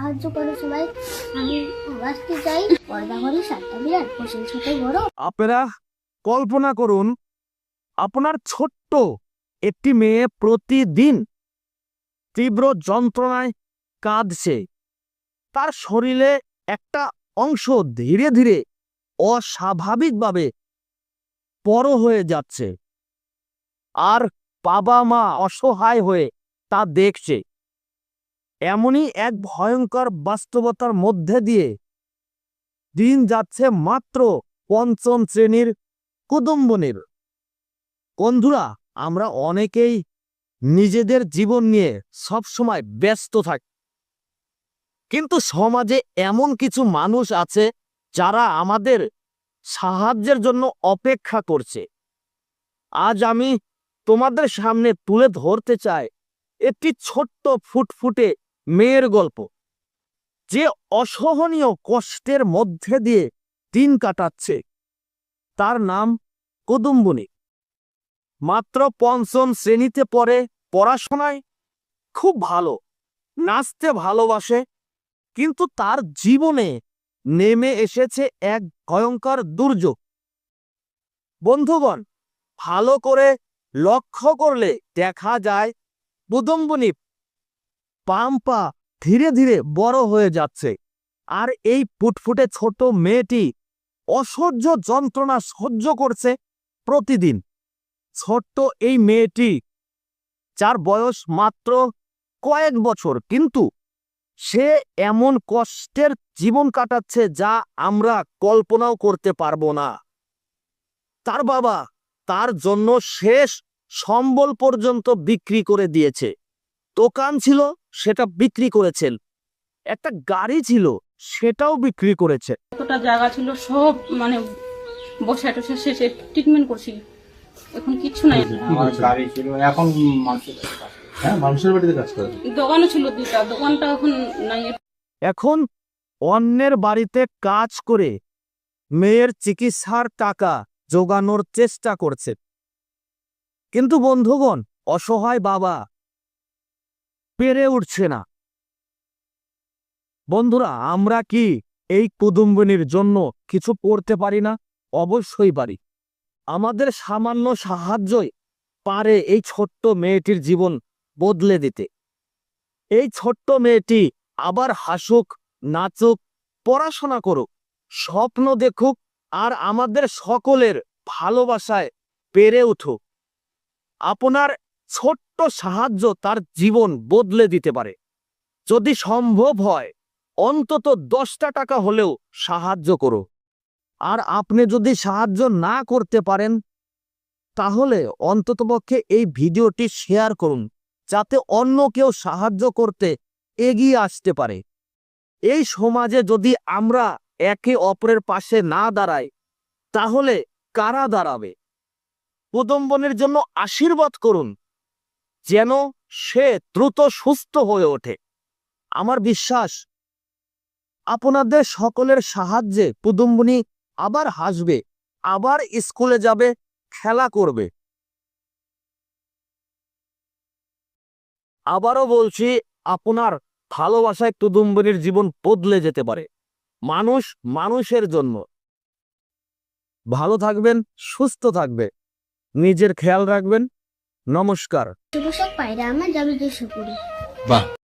সাহায্য করো সবাই। আমি আসতে চাই পর্দা ঘরে সাতটা বিরাট বসে ছোট বড়। আপনারা কল্পনা করুন, আপনার ছোট্ট একটি মেয়ে প্রতিদিন তীব্র যন্ত্রণায় কাঁদছে। তার শরীরে একটা অংশ ধীরে ধীরে অস্বাভাবিকভাবে বড় হয়ে যাচ্ছে। আর বাবা মা অসহায় হয়ে তা দেখছে। এমনই এক ভয়ঙ্কর বাস্তবতার মধ্যে দিয়ে দিন যাচ্ছে মাত্র পঞ্চম শ্রেণির কুদুম্বনের। বন্ধুরা, আমরা অনেকেই নিজেদের জীবন নিয়ে সবসময় ব্যস্ত থাকি। কিন্তু সমাজে এমন কিছু মানুষ আছে যারা আমাদের সাহায্যের জন্য অপেক্ষা করছে। আজ আমি তোমাদের সামনে তুলে ধরতে চাই একটি ছোট্ট ফুটফুটে মেয়ের গল্প। যে অসহনীয় কষ্টের মধ্যে দিয়ে দিন কাটাচ্ছে, তার নাম কুদুম্বনী। মাত্র পঞ্চম শ্রেণীতে পড়ে, পড়াশোনায় খুব ভালো, নাচতে ভালোবাসে, কিন্তু তার জীবনে নেমে এসেছে এক ভয়ঙ্কর দুর্যোগ। বন্ধুগণ, ভালো করে লক্ষ্য করলে দেখা যায় পাম্পা ধীরে ধীরে বড় হয়ে যাচ্ছে। আর এই ফুটফুটে ছোট মেয়েটি অসহ্য যন্ত্রণা সহ্য করছে প্রতিদিন। ছোট্ট এই মেয়েটি, যার বয়স মাত্র কয়েক বছর, কিন্তু সে এমন কষ্টের জীবন কাটাচ্ছে যা আমরা কল্পনাও করতে পারব না। তার বাবা তার জন্য শেষ সম্বল পর্যন্ত বিক্রি করে দিয়েছে। দোকান ছিল সেটা বিক্রি করেছেন। একটা গাড়ি ছিল সেটাও বিক্রি করেছে। কতটা জায়গা ছিল সব মানে বসে টসে শেষে ট্রিটমেন্ট করছি। এখন কিচ্ছু নাই। আমার গাড়ি ছিল এখন মানুষের কাছে। হ্যাঁ মানুষের বাড়িতে কাজ করে। দোকানও ছিল দুইটা দোকানটা এখন নাই। এখন অন্যের বাড়িতে কাজ করে মেয়ের চিকিৎসার টাকা জোগানোর চেষ্টা করছে। কিন্তু বন্ধুগণ অসহায় বাবা পেরে উঠছে না। বন্ধুরা, আমরা কি এই কুদুম্বিনীর জন্য কিছু করতে পারি না? অবশ্যই পারি। আমাদের সামান্য সাহায্যই পারে এই ছোট্ট মেয়েটির জীবন বদলে দিতে। এই ছোট্ট মেয়েটি আবার হাসুক, নাচুক, পড়াশোনা করুক, স্বপ্ন দেখুক আর আমাদের সকলের ভালোবাসায় পেরে উঠুক। আপনার ছোট্ট সাহায্য তার জীবন বদলে দিতে পারে। যদি সম্ভব হয়, অন্তত দশটা টাকা হলেও সাহায্য করো। আর আপনি যদি সাহায্য না করতে পারেন, তাহলে অন্ততপক্ষে এই ভিডিওটি শেয়ার করুন, যাতে অন্য কেউ সাহায্য করতে এগিয়ে আসতে পারে। এই সমাজে যদি আমরা একে অপরের পাশে না দাঁড়াই, তাহলে কারা দাঁড়াবে? কুদম্বনের জন্য আশীর্বাদ করুন। যেন সে দ্রুত সুস্থ হয়ে ওঠে। আমার বিশ্বাস, আপনাদের সকলের সাহায্যে পুদুম্বনি আবার হাসবে, আবার স্কুলে যাবে, খেলা করবে। আবারও বলছি, আপনার ভালোবাসায় কুদুম্বনীর জীবন বদলে যেতে পারে। মানুষ মানুষের জন্য। ভালো থাকবেন, সুস্থ থাকবে। নিজের খেয়াল রাখবেন। নমস্কার। পায়রা আমার যাবে বাহ।